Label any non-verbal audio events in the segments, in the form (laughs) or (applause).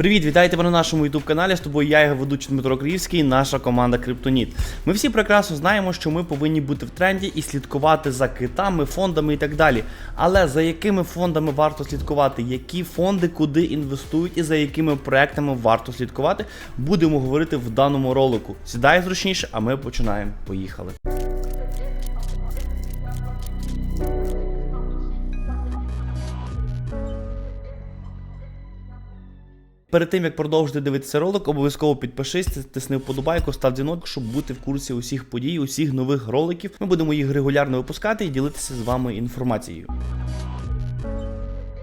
Привіт, вітайте мене на нашому youtube каналі. З тобою я його ведучий Дмитро Криївський, наша команда Криптоніт. Ми всі прекрасно знаємо, що ми повинні бути в тренді і слідкувати за китами, фондами і так далі. Але за якими фондами варто слідкувати, які фонди куди інвестують і за якими проектами варто слідкувати, будемо говорити в даному ролику. Сідай зручніше, а ми починаємо. Поїхали. Перед тим як продовжити дивитися ролик, обов'язково підпишись, тисни вподобайку, став дзвінок, щоб бути в курсі усіх подій, усіх нових роликів. Ми будемо їх регулярно випускати і ділитися з вами інформацією.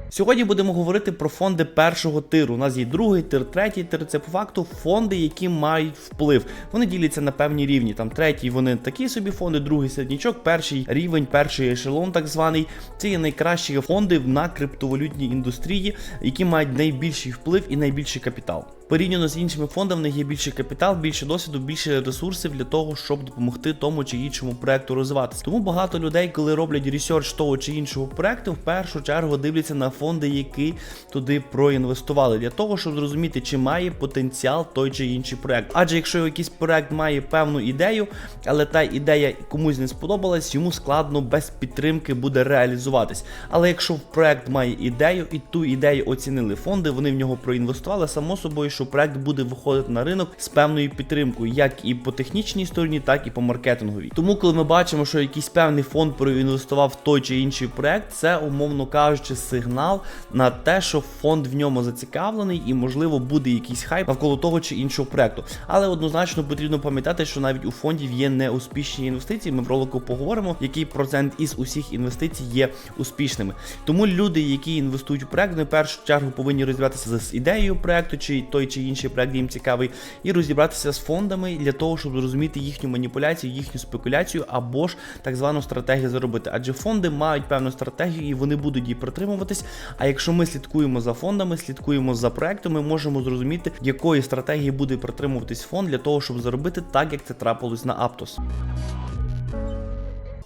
Сьогодні будемо говорити про фонди першого тиру. У нас є другий тир, третій тир. Це по факту фонди, які мають вплив. Вони діляться на певні рівні. Там третій вони такі собі фонди, другий середнячок, перший рівень, перший ешелон, так званий. Це є найкращі фонди на криптовалютній індустрії, які мають найбільший вплив і найбільший капітал. Порівняно з іншими фондами, в них є більший капітал, більше досвіду, більше ресурсів для того, щоб допомогти тому чи іншому проекту розвиватися. Тому багато людей, коли роблять ресерч того чи іншого проекту, в першу чергу дивляться на фонди, які туди проінвестували, для того, щоб зрозуміти, чи має потенціал той чи інший проект. Адже якщо якийсь проект має певну ідею, але та ідея комусь не сподобалась, йому складно без підтримки буде реалізуватись. Але якщо проект має ідею і ту ідею оцінили фонди, вони в нього проінвестували, само собою, що проект буде виходити на ринок з певною підтримкою, як і по технічній стороні, так і по маркетинговій. Тому, коли ми бачимо, що якийсь певний фонд проінвестував в той чи інший проект, це умовно кажучи, сигнал на те, що фонд в ньому зацікавлений і, можливо, буде якийсь хайп навколо того чи іншого проекту. Але однозначно потрібно пам'ятати, що навіть у фондів є неуспішні інвестиції. Ми в ролику поговоримо, який процент із усіх інвестицій є успішними. Тому люди, які інвестують у проект, в першу чергу повинні розібратися з ідеєю проекту, чи той чи інший проект їм цікавий, і розібратися з фондами для того, щоб зрозуміти їхню маніпуляцію, їхню спекуляцію або ж так звану стратегію заробити. Адже фонди мають певну стратегію і вони будуть її притримуватись. А якщо ми слідкуємо за фондами, слідкуємо за проектами, ми можемо зрозуміти, якої стратегії буде притримуватись фонд для того, щоб заробити так, як це трапилось на Aptos.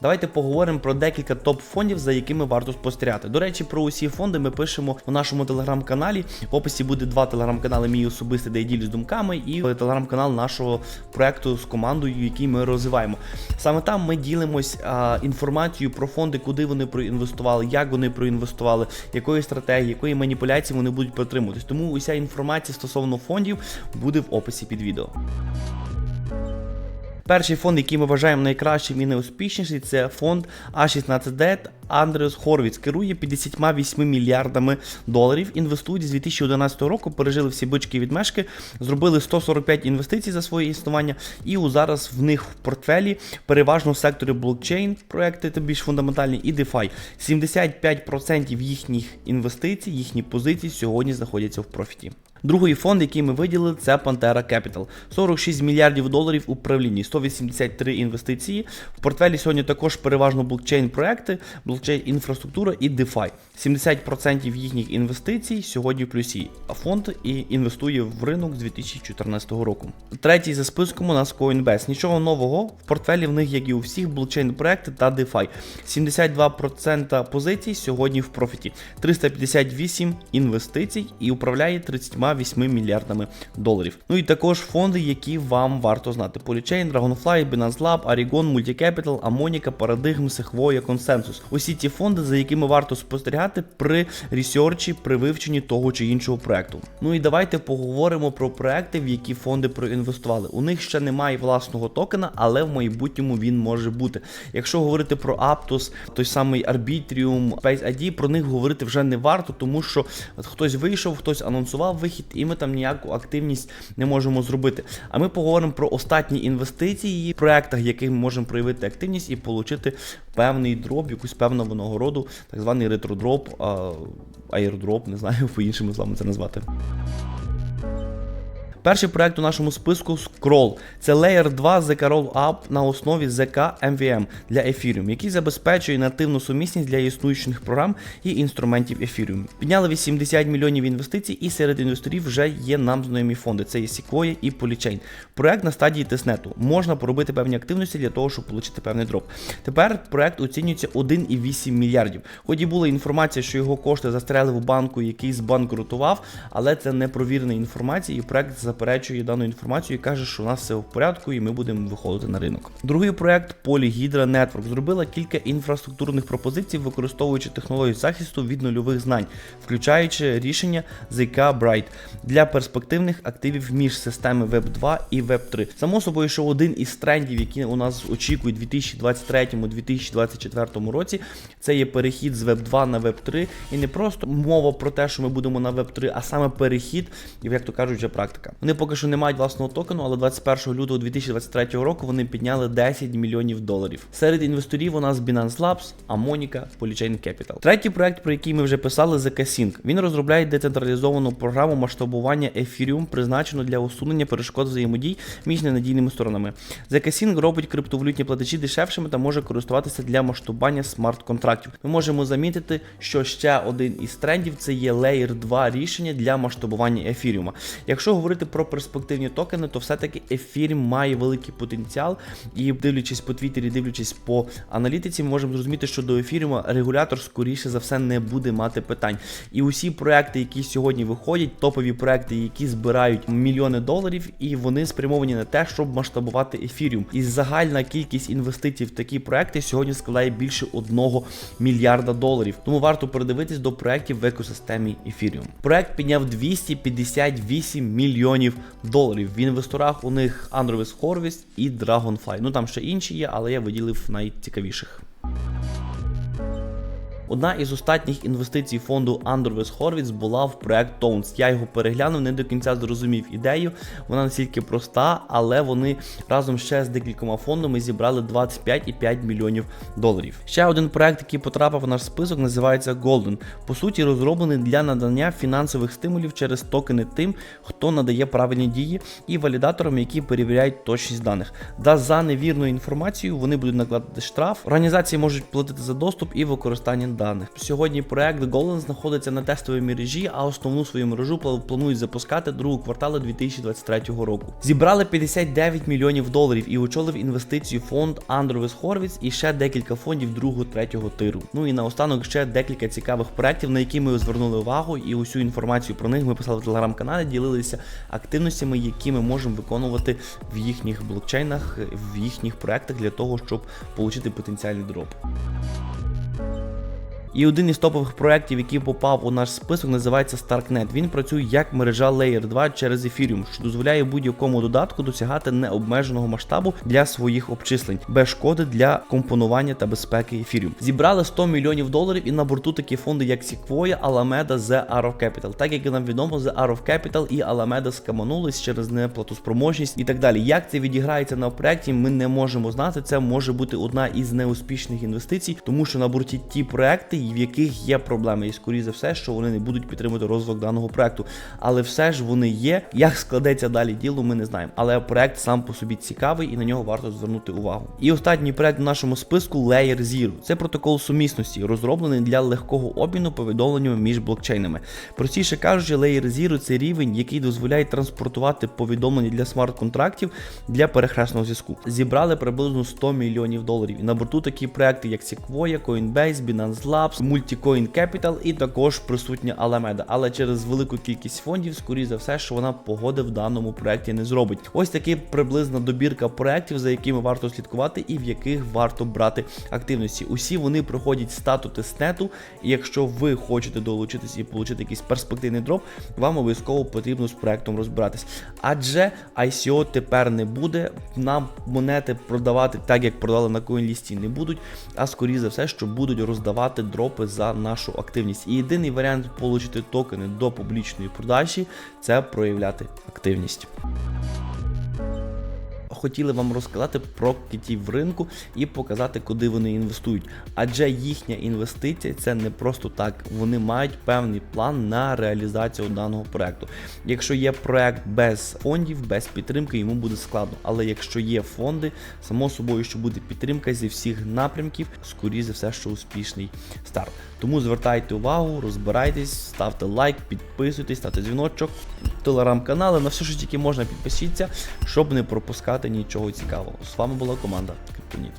Давайте поговоримо про декілька топ-фондів, за якими варто спостерігати. До речі, про усі фонди ми пишемо у нашому телеграм-каналі. В описі буде два телеграм-канали, мій особистий, де я ділюсь думками, і телеграм-канал нашого проекту з командою, який ми розвиваємо. Саме там ми ділимось а, інформацією про фонди, куди вони проінвестували, як вони проінвестували, якої стратегії, якої маніпуляції вони будуть притримуватись. Тому уся інформація стосовно фондів буде в описі під відео. Перший фонд, який ми вважаємо найкращим і найуспішніший, це фонд А16D. Андрес Хорвіц керує 58 мільярдами доларів. Інвестують з 2011 року, пережили всі бички від мешки, зробили 145 інвестицій за своє існування, і зараз в них в портфелі переважно в секторі блокчейн проекти та більш фундаментальні і DeFi. 75% їхніх інвестицій, їхні позиції сьогодні знаходяться в профіті. Другий фонд, який ми виділили, це Pantera Capital. 46 мільярдів доларів управлінні, 183 інвестиції. В портфелі сьогодні також переважно блокчейн-проекти, блокчейн-інфраструктура і DeFi. 70% їхніх інвестицій сьогодні в плюсі. А фонд і інвестує в ринок з 2014 року. Третій за списком у нас Coinbase. Нічого нового в портфелі в них, як і у всіх, блокчейн-проекти та DeFi. 72% позицій сьогодні в профіті, 358 інвестицій і управляє 38 мільярдами доларів. Ну і також фонди, які вам варто знати: Polychain, Dragonfly, Binance Lab, Arigon, Multicapital, Amonica, Paradigm, Sequoia, Consensus. Усі ті фонди, за якими варто спостерігати при ресерчі, при вивченні того чи іншого проекту. Ну і давайте поговоримо про проекти, в які фонди проінвестували. У них ще немає власного токена, але в майбутньому він може бути. Якщо говорити про Aptos, той самий Arbitrium, Space ID, про них говорити вже не варто, тому що хтось вийшов, хтось анонсував вихід, і ми там ніяку активність не можемо зробити. А ми поговоримо про остатні інвестиції в проектах, яких ми можемо проявити активність і отримати певний дроп, якусь певну винагороду, так званий ретродроп, аєрдроп, не знаю, (laughs) по іншими словами це назвати. Перший проект у нашому списку Scroll. Це Layer 2 ZK Rollup на основі ZK MVM для Ethereum, який забезпечує нативну сумісність для існуючих програм і інструментів Ethereum. Підняли 80 мільйонів інвестицій, і серед інвесторів вже є нам знайомі фонди. Це є Sequoia і Polychain. Проект на стадії тестнету. Можна поробити певні активності для того, щоб отримати певний дроп. Тепер проект оцінюється 1,8 мільярдів. Хоч і була інформація, що його кошти застряли в банку, який збанкрутував, але це не провірена інформація, і проект заперечує дану інформацію і каже, що у нас все в порядку, і ми будемо виходити на ринок. Другий проект Polyhydra Network зробила кілька інфраструктурних пропозицій, використовуючи технологію захисту від нульових знань, включаючи рішення ZK Bright для перспективних активів між системи Web 2 і Web 3. Само собою, що один із трендів, які у нас очікують у 2023-2024 році, це є перехід з Web 2 на Web 3, і не просто мова про те, що ми будемо на Web 3, а саме перехід, як то кажуть, вже практика. Вони поки що не мають власного токену, але 21 лютого 2023 року вони підняли 10 мільйонів доларів. Серед інвесторів у нас Binance Labs, Amonica, Polychain Capital. Третій проект, про який ми вже писали, ZK Sync. Він розробляє децентралізовану програму масштабування Ethereum, призначену для усунення перешкод взаємодій між ненадійними сторонами. ZK Sync робить криптовалютні платежі дешевшими та може користуватися для масштабування смарт-контрактів. Ми можемо замітити, що ще один із трендів це є Layer 2 рішення для масштабування ефіріума. Якщо говорити про перспективні токени, то все-таки ефіріум має великий потенціал, і дивлячись по твіттері, дивлячись по аналітиці, ми можемо зрозуміти, що до ефіріума регулятор скоріше за все не буде мати питань. І усі проекти, які сьогодні виходять, топові проекти, які збирають мільйони доларів, і вони спрямовані на те, щоб масштабувати ефіріум. І загальна кількість інвестицій в такі проекти сьогодні складає більше 1 мільярда доларів. Тому варто передивитись до проектів в екосистемі Ethereum. Проект підняв 258 мільйонів доларів. В інвесторах у них Androvis Horvist і Dragonfly. Ну там ще інші є, але я виділив найцікавіших. Одна із останніх інвестицій фонду Andrews Horwitz була в проект Tones. Я його переглянув, не до кінця зрозумів ідею. Вона настільки проста, але вони разом ще з декількома фондами зібрали 25,5 мільйонів доларів. Ще один проект, який потрапив в наш список, називається Golden. По суті, розроблений для надання фінансових стимулів через токени тим, хто надає правильні дії, і валідаторам, які перевіряють точність даних. Да за невірну інформацію вони будуть накладати штраф. Організації можуть платити за доступ і використання. Сьогодні проект Golden знаходиться на тестовій мережі, а основну свою мережу планують запускати другого кварталу 2023 року. Зібрали 59 мільйонів доларів і очолив інвестицію фонд Andrews Horwitz і ще декілька фондів другого третього тиру. Ну і наостанок ще декілька цікавих проєктів, на які ми звернули увагу, і усю інформацію про них ми писали в телеграм-каналі, ділилися активностями, які ми можемо виконувати в їхніх блокчейнах, в їхніх проектах для того, щоб отримати потенціальний дроп. І один із топових проєктів, який попав у наш список, називається StarkNet. Він працює як мережа Layer 2 через Ethereum, що дозволяє будь-якому додатку досягати необмеженого масштабу для своїх обчислень, без шкоди для компонування та безпеки Ethereum. Зібрали 100 мільйонів доларів і на борту такі фонди, як Sequoia, Alameda, The Arrow Capital. Так як нам відомо, The Arrow Capital і Alameda скаманулись через неплатоспроможність і так далі. Як це відіграється на проєкті, ми не можемо знати. Це може бути одна із неуспішних інвестицій, тому що на борті ті проекти в яких є проблеми, і скоріше за все, що вони не будуть підтримувати розвиток даного проекту. Але все ж вони є. Як складеться далі діло, ми не знаємо. Але проект сам по собі цікавий і на нього варто звернути увагу. І останній проект в нашому списку Layer Zero. Це протокол сумісності, розроблений для легкого обміну повідомленнями між блокчейнами. Простіше кажучи, Layer Zero це рівень, який дозволяє транспортувати повідомлення для смарт-контрактів для перехресного зв'язку. Зібрали приблизно 100 мільйонів доларів. І на борту такі проекти, як Sequoia, Coinbase, Binance Labs, Multicoin Capital і також присутня Alameda. Але через велику кількість фондів, скоріше за все, що вона погоди в даному проєкті не зробить. Ось таки приблизна добірка проєктів, за якими варто слідкувати і в яких варто брати активності. Усі вони проходять стату тестнету, і якщо ви хочете долучитись і отримати якийсь перспективний дроп, вам обов'язково потрібно з проектом розбиратись. Адже ICO тепер не буде. Нам монети продавати так, як продали на CoinList не будуть, а скоріше за все, що будуть роздавати дроп дропи за нашу активність. І єдиний варіант отримати токени до публічної продажі це проявляти активність. Хотіли вам розказати про китів ринку і показати, куди вони інвестують. Адже їхня інвестиція це не просто так. Вони мають певний план на реалізацію даного проекту. Якщо є проект без фондів, без підтримки, йому буде складно. Але якщо є фонди, само собою, що буде підтримка зі всіх напрямків, скоріше за все, що успішний старт. Тому звертайте увагу, розбирайтесь, ставте лайк, підписуйтесь, ставте дзвіночок, телеграм-канали, на все, що тільки можна, підпишіться, щоб не пропускати нічого цікавого. З вами була команда Криптоніт.